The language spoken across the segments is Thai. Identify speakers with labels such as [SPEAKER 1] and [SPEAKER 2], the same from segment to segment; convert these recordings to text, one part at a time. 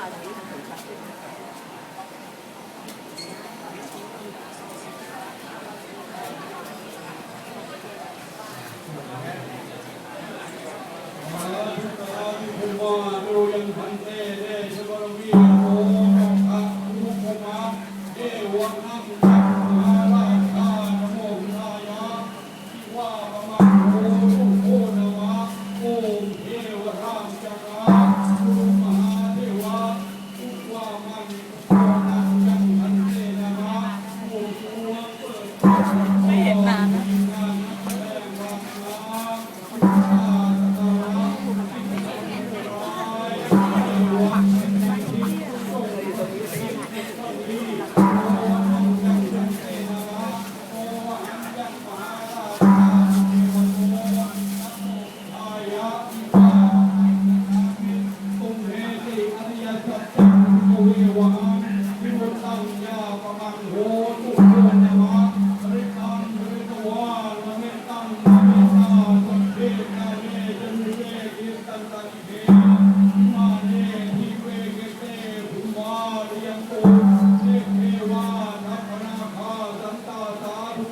[SPEAKER 1] มาทางนี้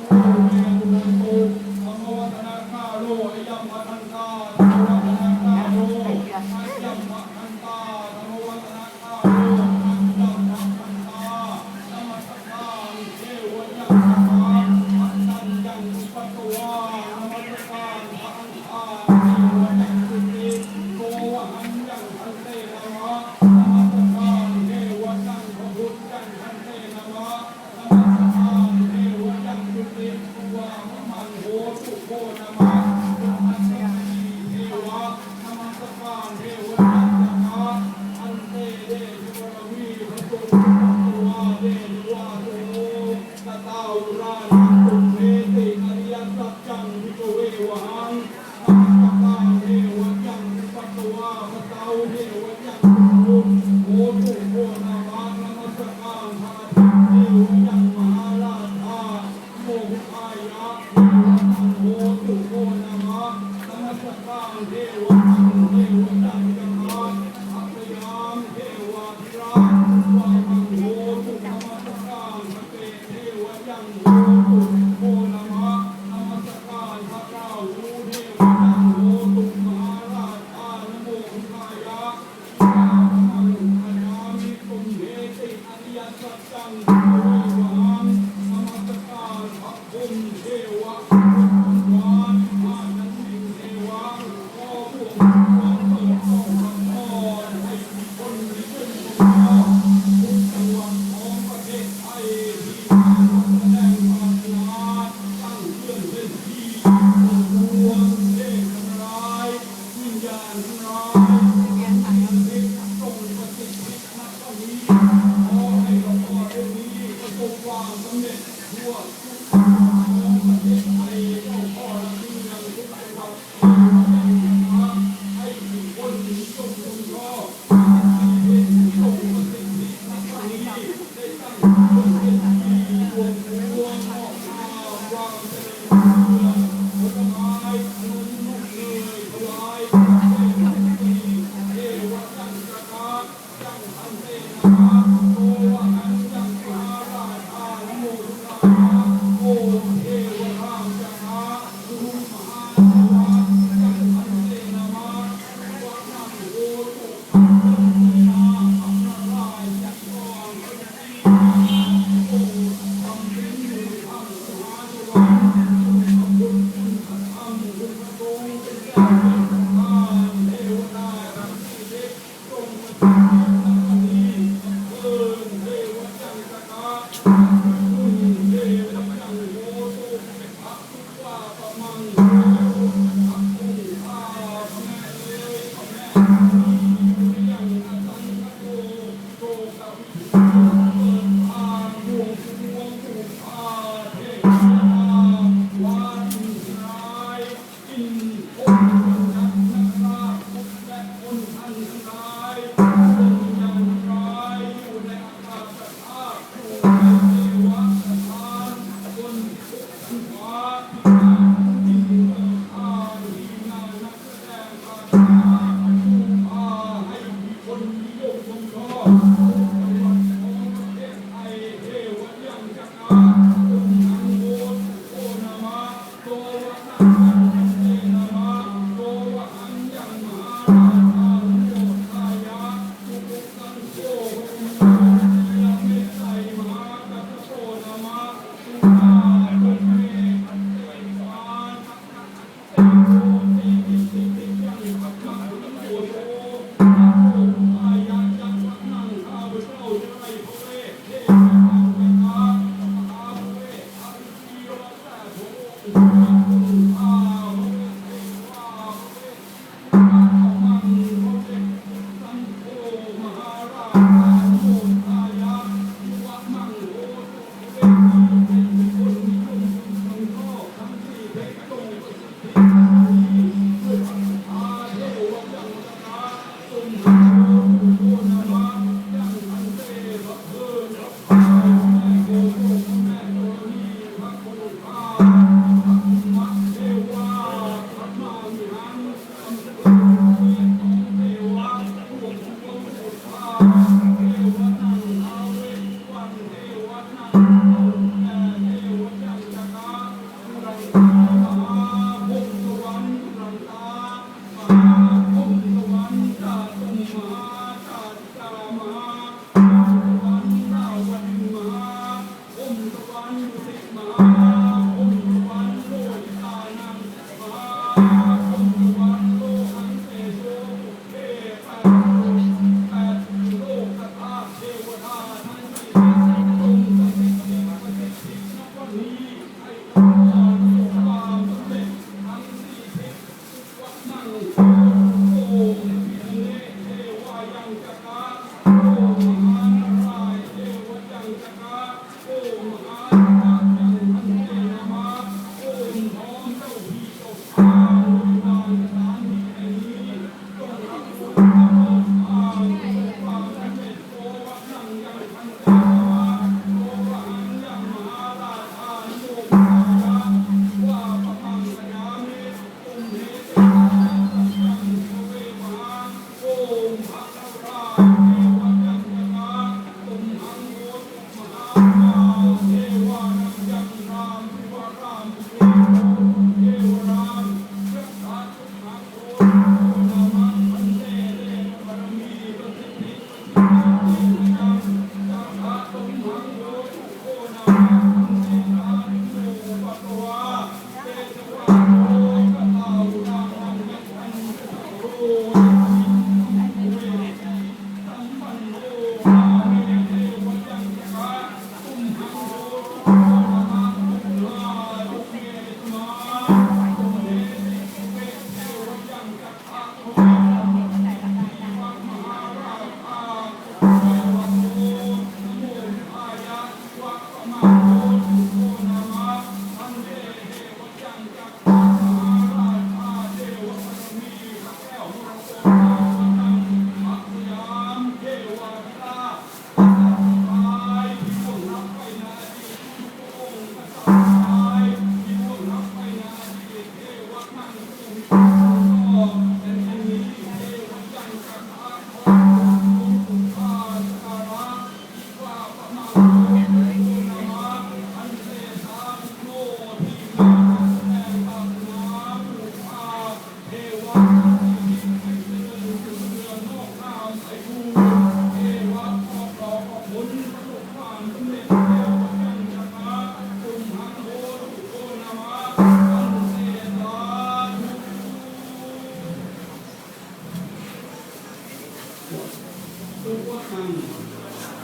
[SPEAKER 2] สา Oh. Thank.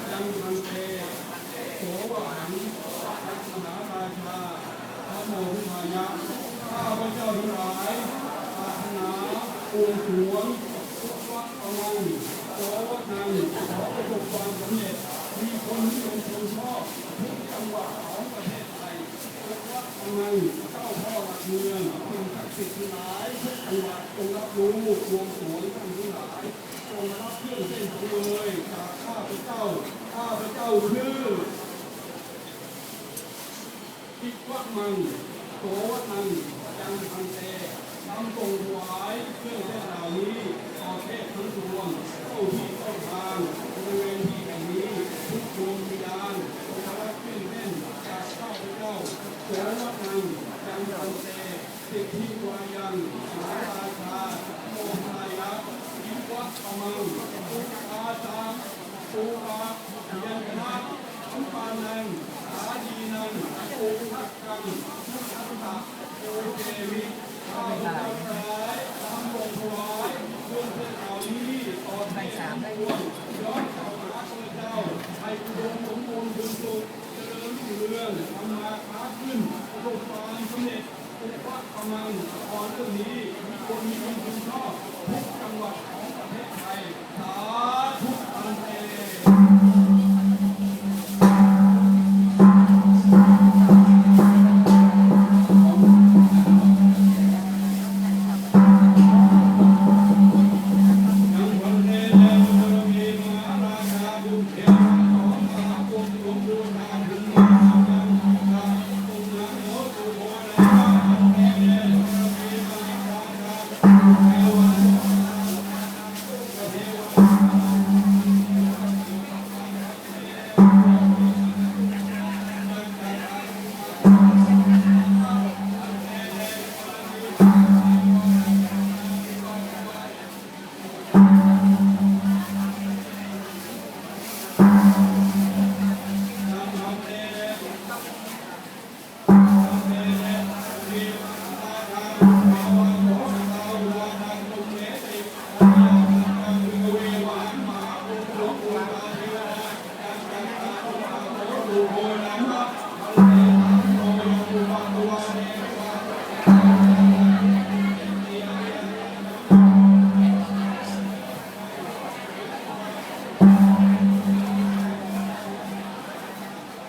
[SPEAKER 2] ยังพันเตโสวหังทักมหาราชาพระโมหุมายะข้าพเจ้าทั้งหลายปรารถนาองค์หลวงทุกวัดอวังโสวะนังขอประสบความสำเร็จมีคนนิยมชมชอบทุกจังหวัดของประเทศ ไทยทุกวัดอวังเจ้าพ่อหลักเมืองสิ่งศักดิ์สิทธิ์ทั้งหลายทุกจังหวัดจงรับรู้รวมสวยท่านทั้งหลายจงรับเครื่องเส้นของเลยจากข้าพเจ้า ข้าพเจ้าคือทิพวมังโสวนังยังพันเตนำส่งถวายเครื่องเส้นเหล่านี้ต่อเทพทั้งปวงเข้าที่เข้าทางบริเวณที่แห่งนี้ทุกดวงวิญญาณจงรับเครื่องเส้นจากข้าพเจ้า โสวนังยังพันเตสิทธิวายังหาราชาโมทายะทิพวมังทุกอาจารย์ตุอายันนะสัมปานังอาดีนังโอทักกังมุขันตะโอเทวิข้าพเจ้าทั้งหลายทำบงถวายเครื่องเส้นเหล่านี้ต่อไปสามได้ด้วยย้อนเข้าหาพระเจ้าให้อุดมสมบูรณ์บุญสุขเจริญรุ่งเรืองทำมาค้าขึ้นประสบความสำเร็จอุปกำลังขอเรื่องนี้มีคนมีความชอบทุกจังหวัดของประเทศไทย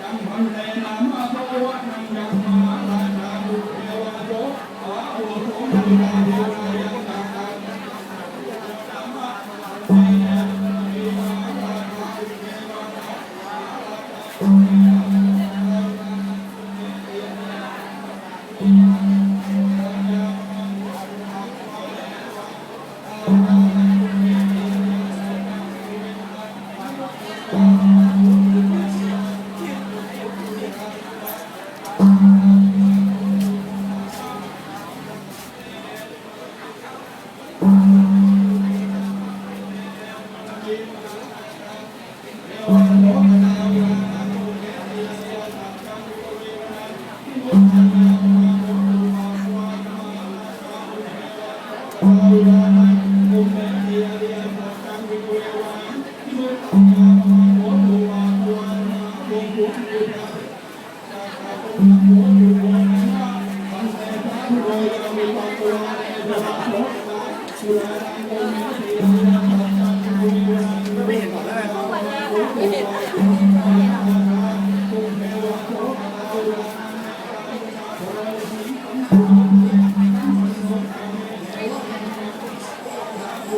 [SPEAKER 2] ยังคนแร
[SPEAKER 1] งนํ